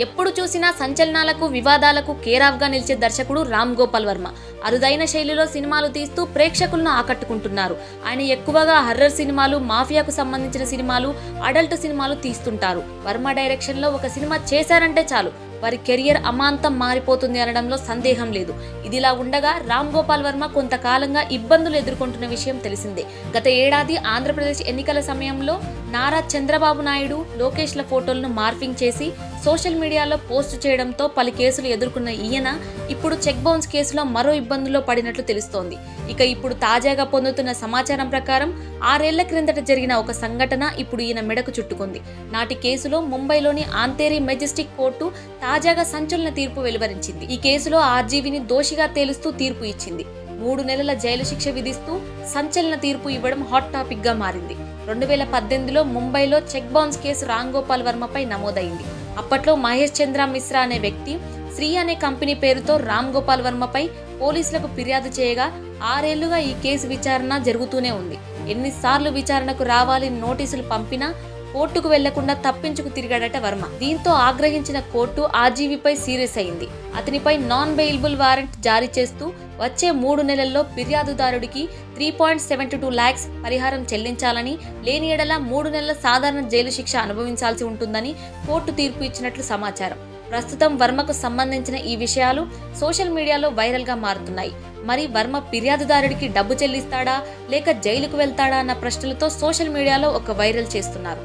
ఎప్పుడు చూసినా సంచలనాలకు వివాదాలకు కేరాఫ్గా నిలిచే దర్శకుడు రామ్ గోపాల్ వర్మ. అరుదైన శైలిలో సినిమాలు తీస్తూ ప్రేక్షకులను ఆకట్టుకుంటున్నారు. ఆయన ఎక్కువగా హర్రర్ సినిమాలు మాఫియాకు సంబంధించిన సినిమాలు అడల్ట్ సినిమాలు తీస్తుంటారు. వర్మ డైరెక్షన్లో ఒక సినిమా చేశారంటే చాలు. వారి కెరియర్ అమాంతం మారిపోతుంది అనడంలో సందేహం లేదు. ఇదిలా ఉండగా రామ్ గోపాల్ వర్మ కొంతకాలంగా ఇబ్బందులు ఎదుర్కొంటున్న విషయం తెలిసిందే. గత ఏడాది ఆంధ్రప్రదేశ్ ఎన్నికల సమయంలో నారా చంద్రబాబు నాయుడు లోకేష్ల ఫోటోలను మార్ఫింగ్ చేసి సోషల్ మీడియాలో పోస్ట్ చేయడంతో పలు కేసులు ఎదుర్కొన్న ఈయన ఇప్పుడు చెక్ బౌన్స్ కేసులో మరో ఇబ్బందుల్లో పడినట్లు తెలుస్తోంది. ఇక ఇప్పుడు తాజాగా పొందుతున్న సమాచారం ప్రకారం ఆరేళ్ళ క్రిందట జరిగిన ఒక సంఘటన ఇప్పుడు ఈయన మెడకు చుట్టుకుంది. నాటి కేసులో ముంబైలోని ఆంతేరి మెజెస్టిక్ కోర్టు తాజాగా సంచలన తీర్పు వెలువరించింది. ఈ కేసులో ఆర్జీవిని దోషిగా తేలుస్తూ తీర్పు ఇచ్చింది. మూడు నెలల జైలు శిక్ష విధిస్తూ సంచలన తీర్పు ఇవ్వడం హాట్ టాపిక్గా మారింది. రెండు వేల పద్దెనిమిదిలో ముంబైలో cheque bounce case Ram Gopal వర్మపై నమోదైంది. అప్పట్లో మహేష్ చంద్ర మిశ్రా అనే వ్యక్తి శ్రీ అనే కంపెనీ పేరుతో రామ్ గోపాల్ వర్మపై పోలీసులకు ఫిర్యాదు చేయగా ఆరేళ్ళుగా ఈ కేసు విచారణ జరుగుతూనే ఉంది. ఎన్నిసార్లు విచారణకు రావాలని నోటీసులు పంపినా కోర్టుకు వెళ్ళకుండా తప్పించుకు తిరిగాడట వర్మ. దీంతో ఆగ్రహించిన కోర్టు ఆర్జీవీపై సీరియస్ అయింది. అతనిపై నాన్ బెయిలబుల్ వారెంట్ జారీ చేస్తూ వచ్చే మూడు నెలల్లో ఫిర్యాదుదారుడికి three point seventy two lakhs పరిహారం చెల్లించాలని లేని ఎడల మూడు నెలల సాధారణ జైలు శిక్ష అనుభవించాల్సి ఉంటుందని కోర్టు తీర్పు ఇచ్చినట్లు సమాచారం. ప్రస్తుతం వర్మకు సంబంధించిన ఈ విషయాలు సోషల్ మీడియాలో వైరల్గా మారుతున్నాయి. మరి వర్మ ఫిర్యాదుదారుడికి డబ్బు చెల్లిస్తాడా లేక జైలుకు వెళ్తాడా అన్న ప్రశ్నలతో సోషల్ మీడియాలో ఒక వైరల్ చేస్తున్నారు.